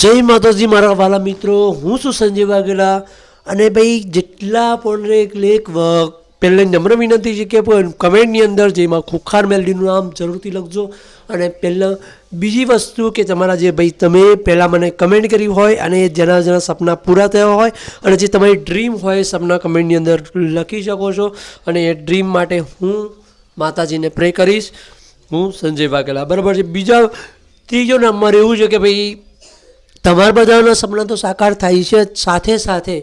જય માતાજી, મારા વાલા મિત્રો. હું છું સંજય વાઘેલા અને ભાઈ જેટલા પણ એક લેખ પહેલે નમ્ર વિનંતી છે કે કમેન્ટની અંદર જેમાં ખુખાર મેલડીનું નામ જરૂરથી લખજો. અને પહેલાં બીજી વસ્તુ કે તમારા જે ભાઈ તમે પહેલાં મને કમેન્ટ કરી હોય અને જેના જેના સપના પૂરા થયા હોય અને જે તમારી ડ્રીમ હોય સપના કમેન્ટની અંદર લખી શકો છો. અને એ ડ્રીમ માટે હું માતાજીને પ્રે કરીશ. હું સંજય વાઘેલા. બરાબર છે. બીજા ત્રીજો નંબર એવું છે કે ભાઈ તમારા બધાના સપના તો સાકાર થાય છે, સાથે સાથે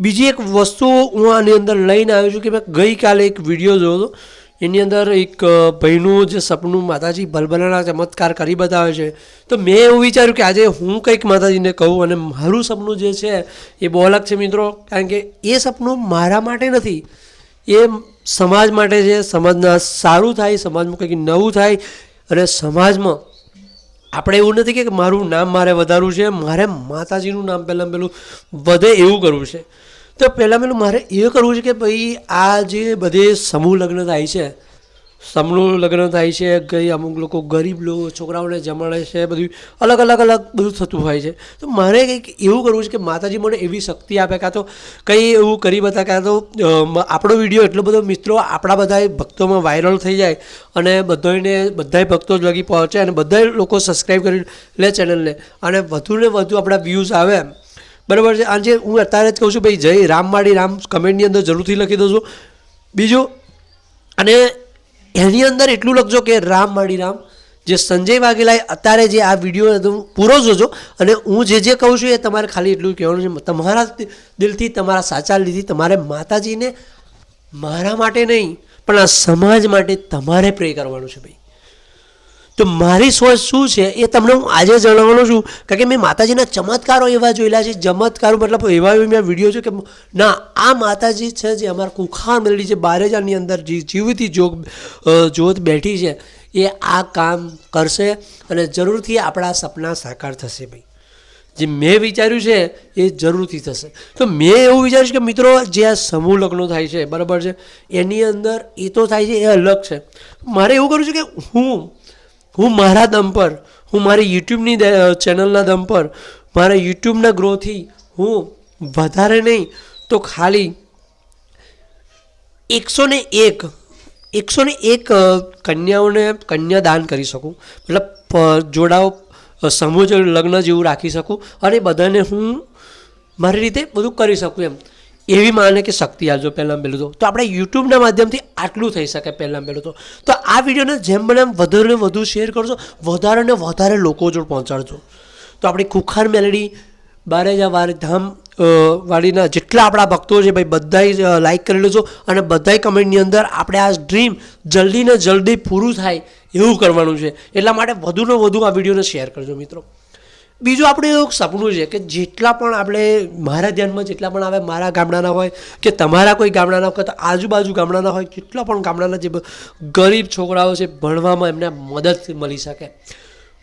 બીજી એક વસ્તુ હું આની અંદર લઈને આવ્યો છું કે મેં ગઈકાલે એક વીડિયો જોયો હતો. એની અંદર એક ભાઈનું જે સપનું માતાજી ભલભલાના ચમત્કાર કરી બતાવે છે. તો મેં એવું વિચાર્યું કે આજે હું કંઈક માતાજીને કહું અને મારું સપનું જે છે એ બહુ અલગ છે મિત્રો. કારણ કે એ સપનું મારા માટે નથી. એ સમાજ માટે છે. સમાજના સારું થાય, સમાજમાં કંઈક નવું થાય અને સમાજમાં આપણે એવું નથી કે મારું નામ મારે વધારવું છે, મારે માતાજીનું નામ પહેલાં પહેલું વધે એવું કરવું છે. તો પહેલાં પહેલું મારે એ કરવું છે કે ભાઈ આ જે બધે સમૂહ લગ્ન થાય છે સમૂહ લગ્ન થાય છે કઈ અમુક લોકો ગરીબ લોકો, છોકરાઓને જમાડે છે, બધું અલગ અલગ અલગ બધું થતું હોય છે. તો મારે કંઈક એવું કરવું છે કે માતાજી મને એવી શક્તિ આપે, કાં તો કંઈ એવું કરી બતા, કાં તો આપણો વીડિયો એટલો બધો મિત્રો આપણા બધા ભક્તોમાં વાયરલ થઈ જાય અને બધાને બધાય ભક્તો જ લગી પહોંચે અને બધા લોકો સબસ્ક્રાઈબ કરી લે ચેનલને અને વધુને વધુ આપણા વ્યૂઝ આવે એમ. બરાબર છે? આજે હું અત્યારે જ કહું છું, ભાઈ જય રામ માડી રામ કમેન્ટની અંદર જરૂરથી લખી દઉં છું બીજું, અને એની અંદર એટલું લખજો કે રામ માડી રામ જે સંજય વાઘેલાએ અત્યારે જે આ વીડિયો પૂરો જોજો અને હું જે જે કહું છું એ તમારે ખાલી એટલું કહેવાનું છે. તમારા દિલથી, તમારા સાચા લીધી તમારે માતાજીને મારા માટે નહીં, પણ આ સમાજ માટે તમારે પ્રે કરવાનું છે ભાઈ. તો મારી સોચ શું છે એ તમને હું આજે જણાવવાનો છું. કારણ કે મેં માતાજીના ચમત્કારો એવા જોયેલા છે, ચમત્કારો મતલબ એવા એવી મેં વીડિયો છે કે ના, આ માતાજી છે જે અમારા કુખાર મેળવી છે બારેજાની અંદર જીવતી જોગ જોત બેઠી છે, એ આ કામ કરશે અને જરૂરથી આપણા સપના સાકાર થશે ભાઈ. જે મેં વિચાર્યું છે એ જરૂરથી થશે. તો મેં એવું વિચાર્યું કે મિત્રો, જે આ સમૂહ લગ્નો થાય છે, બરાબર છે, એની અંદર એ તો થાય છે, એ અલગ છે. મારે એવું કરવું છે કે હું હું મારા દમ પર, હું મારી યુટ્યુબની ચેનલના દમ પર, મારા યુટ્યુબના ગ્રોથી હું વધારે નહીં તો ખાલી એકસો ને એક એકસો ને એક કન્યાઓને કન્યાદાન કરી શકું. મતલબ જોડાઓ સમૂહ લગ્ન જેવું રાખી શકું અને બધાને હું મારી રીતે બધું કરી શકું એમ. એવી માને કે શક્તિ આપજો પહેલાં પહેલું તો આપણે યુટ્યુબના માધ્યમથી આટલું થઈ શકે પહેલાં પહેલું તો આ વિડીયોને જેમ બને એમ વધારે વધુ શેર કરશો વધારે ને વધારે લોકો જોડ પહોંચાડજો. તો આપણી ખુખાર મેલડી, બારેજા વારે ધામ વાળીના જેટલા આપણા ભક્તો છે, ભાઈ, બધાય લાઈક કરી લેજો અને બધાય કમેન્ટની અંદર આપણે આ ડ્રીમ જલ્દી ને જલ્દી પૂરું થાય એવું કરવાનું છે. એટલા માટે વધુને વધુ આ વિડીયોને શેર કરજો મિત્રો. બીજું આપણું એવું સપનું છે કે જેટલા પણ આપણે મારા ધ્યાનમાં જેટલા પણ આવે મારા ગામડાના હોય કે તમારા કોઈ ગામડાના હોય તો આજુબાજુ ગામડાના હોય, જેટલા પણ ગામડાના જે ગરીબ છોકરાઓ છે, ભણવામાં એમને મદદ મળી શકે.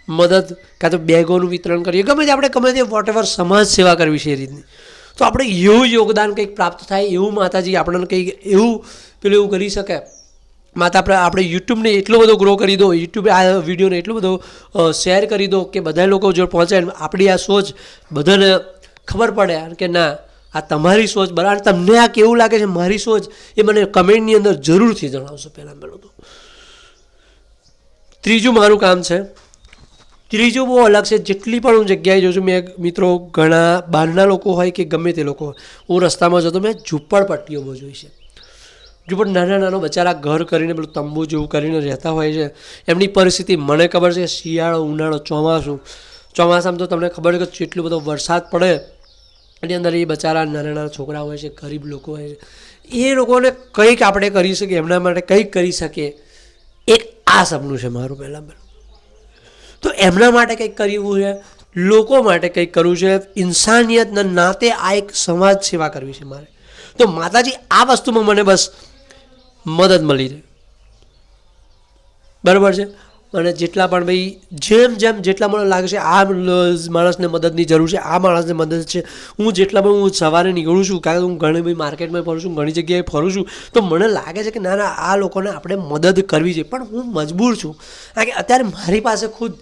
મદદ કાં તો બેગોનું વિતરણ કરીએ, ગમે તે આપણે ગમે તે વોટ એવર સમાજ સેવા કરવી છે એ રીતની. તો આપણે એવું યોગદાન કંઈક પ્રાપ્ત થાય, એવું માતાજી આપણને કંઈક એવું પેલું એવું કરી શકે. માતા આપણે આપણે યુટ્યુબને એટલો બધો ગ્રો કરી દો યુટ્યુબે આ વિડીયોને એટલો બધો શેર કરી દો કે બધા લોકો જો પહોંચે આપણી આ સોચ બધાને ખબર પડે. કે ના, આ તમારી સોચ બરાબર તમને આ કેવું લાગે છે, મારી સોચ એ મને કમેન્ટની અંદર જરૂરથી જણાવશો પહેલાં પહેલું તો. ત્રીજું મારું કામ છે. ત્રીજું બહુ અલગ છે, જેટલી પણ હું જગ્યાએ જોઉં છું, મેં મિત્રો ઘણા બહારના લોકો હોય કે ગમે તે લોકો હોય, હું રસ્તામાં જતો, મેં ઝૂંપડપટ્ટીઓ બહુ જોઈ છે. ઝૂંપડ નાના નાનો બચારા ઘર કરીને પેલું તંબુ જેવું કરીને રહેતા હોય છે, એમની પરિસ્થિતિ મને ખબર છે, શિયાળો, ઉનાળો, ચોમાસું. ચોમાસામાં તો તમને ખબર છે કે જેટલો બધો વરસાદ પડે, એની અંદર એ બચારા નાના નાના છોકરા હોય છે, ગરીબ લોકો હોય છે, એ લોકોને કંઈક આપણે કરી શકીએ, એમના માટે કંઈક કરી શકીએ. એક આ સપનું છે મારું પહેલાં પહેલું. તો એમના માટે કંઈક કરવું છે, લોકો માટે કંઈક કરવું છે, ઇન્સાનિયતના નાતે આ એક સમાજ સેવા કરવી છે મારે. તો માતાજી, આ વસ્તુમાં મને બસ મદદ મળી રહે. બરાબર છે? અને જેટલા પણ ભાઈ, જેમ જેમ જેટલા મને લાગે છે, આ માણસને મદદની જરૂર છે, આ માણસને મદદ છે. હું જેટલા પણ હું સવારે નીકળું છું, કારણ કે હું ઘણી બધી માર્કેટમાં ફરું છું, ઘણી જગ્યાએ ફરું છું, તો મને લાગે છે કે ના ના, આ લોકોને આપણે મદદ કરવી છે. પણ હું મજબૂર છું. કારણ કે અત્યારે મારી પાસે ખુદ,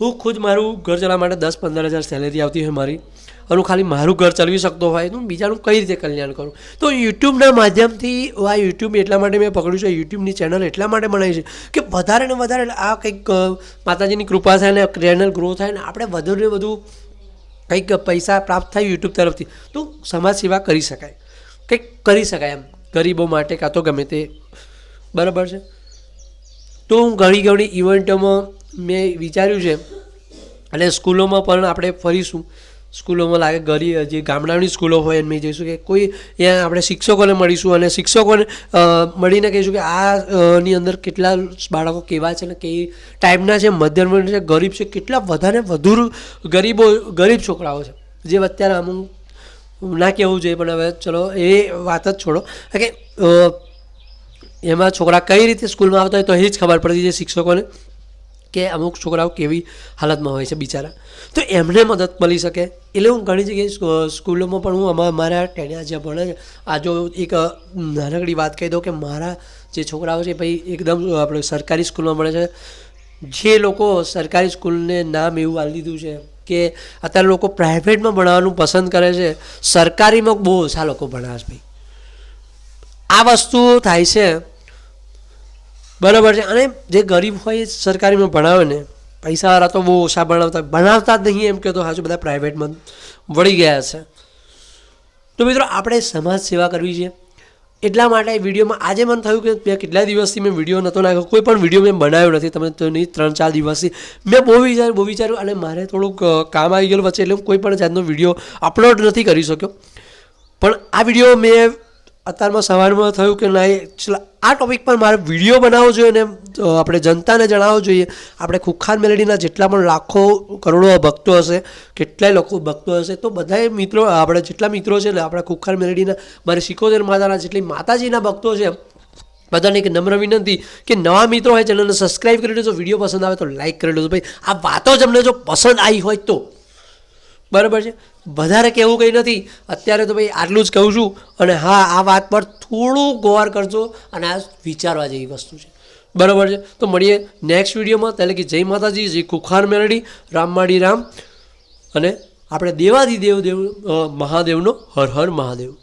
હું ખુદ મારું ઘર ચલાવવા માટે દસ પંદર હજાર સેલેરી આવતી હોય મારી. અને ખાલી મારું ઘર ચલાવી શકતો હોય તો હું બીજાનું કઈ રીતે કલ્યાણ કરું? તો યુટ્યુબના માધ્યમથી આ યુટ્યુબ એટલા માટે મેં પકડ્યું છે, યુટ્યુબની ચેનલ એટલા માટે બનાવી છે કે વધારે ને વધારે આ કંઈક માતાજીની કૃપા થાય ને ચેનલ ગ્રો થાય ને આપણે વધુ ને વધુ કંઈક પૈસા પ્રાપ્ત થાય યુટ્યુબ તરફથી, તો સમાજ સેવા કરી શકાય. કંઈક કરી શકાય એમ, ગરીબો માટે કાં તો ગમે તે. બરાબર છે? તો હું ઘણી ઘણી ઇવેન્ટોમાં મેં વિચાર્યું છે, અને સ્કૂલોમાં પણ આપણે ફરીશું. સ્કૂલોમાં લાગે ગરી જે ગામડાની સ્કૂલો હોય એમાં જઈશું કે કોઈ ત્યાં આપણે શિક્ષકોને મળીશું અને શિક્ષકોને મળીને કહીશું કે આ ની અંદર કેટલા બાળકો કેવા છે ને કઈ ટાઈપના છે મધ્યમ છે, ગરીબ છે, કેટલા વધારે વધુ ગરીબો, ગરીબ છોકરાઓ છે. જે અત્યારે અમુક, ના કહેવું જોઈએ, પણ હવે ચલો એ વાત જ છોડો. કે એમાં છોકરા કઈ રીતે સ્કૂલમાં આવતા હોય તો એ જ ખબર પડતી છે શિક્ષકોને. કે અમુક છોકરાઓ કેવી હાલતમાં હોય છે બિચારા. તો એમને મદદ મળી શકે. એટલે હું ઘણી જગ્યાએ સ્કૂ- સ્કૂલોમાં પણ હું અમારા મારા ટેણિયા જે ભણે છે, આ જો એક નાનકડી વાત કહી દઉં કે મારા જે છોકરાઓ છે ભાઈ એકદમ આપણે સરકારી સ્કૂલમાં ભણે છે. જે લોકો સરકારી સ્કૂલને નામ એવું આપી દીધું છે કે અત્યારે લોકો પ્રાઇવેટમાં ભણાવવાનું પસંદ કરે છે, સરકારીમાં બહુ ઓછા લોકો ભણાવે છે ભાઈ. આ વસ્તુ થાય છે બરાબર છે. અને જે ગરીબ હોય એ સરકારીમાં ભણાવે ને પૈસાવાળા તો બહુ ઓછા ભણાવતા. ભણાવતા જ નહીં એમ કહેતો હાજુ બધા પ્રાઇવેટમાં વળી ગયા છે. તો મિત્રો, આપણે સમાજ સેવા કરવી છે. એટલા માટે વિડીયોમાં આજે મને થયું કે મેં કેટલા દિવસથી મેં વીડિયો નહોતો નાખ્યો, કોઈ પણ વીડિયો મેં બનાવ્યો નથી. તમે તો નહીં, ત્રણ ચાર દિવસથી. મેં બહુ વિચાર્યું બહુ વિચાર્યું અને મારે થોડુંક કામ આવી ગયેલું વચ્ચે એટલે હું કોઈ પણ જાતનો વીડિયો અપલોડ નથી કરી શક્યો. પણ આ વીડિયો મેં અત્યારમાં સવારમાં થયું કે ના ચલા, આ ટોપિક પર મારે વીડિયો બનાવવો જોઈએ અને આપણે જનતાને જણાવવું જોઈએ. આપણે ખુખાર મેલેડીના જેટલા પણ લાખો, કરોડો ભક્તો હશે, કેટલાય લોકો ભક્તો હશે, તો બધાએ મિત્રો, આપણે જેટલા મિત્રો છે ને, આપણા ખુખાર મેલેડીના, મારે સિકોતેર માતાના જેટલી માતાજીના ભક્તો છે બધાને એક નમ્ર વિનંતી કે નવા મિત્રો હોય ચેનલને સબસ્ક્રાઈબ કરી લેજો, વીડિયો પસંદ આવે તો લાઈક કરી લેજો. ભાઈ, આ વાતો જ અમને જો પસંદ આવી હોય તો. બરાબર છે? વધારે કહેવું કંઈ નથી. અત્યારે તો ભાઈ આટલું જ કહું છું. અને હા, આ વાત પર થોડું ગોવાર કરજો અને આ વિચારવા જેવી વસ્તુ છે. બરાબર છે? તો મળીએ નેક્સ્ટ વિડીયોમાં. ત્યારે કે જય માતાજી, જય કુખાર મેલડી રામમાડી રામ. અને આપણે દેવાદી દેવ દેવ મહાદેવનો હર હર મહાદેવ.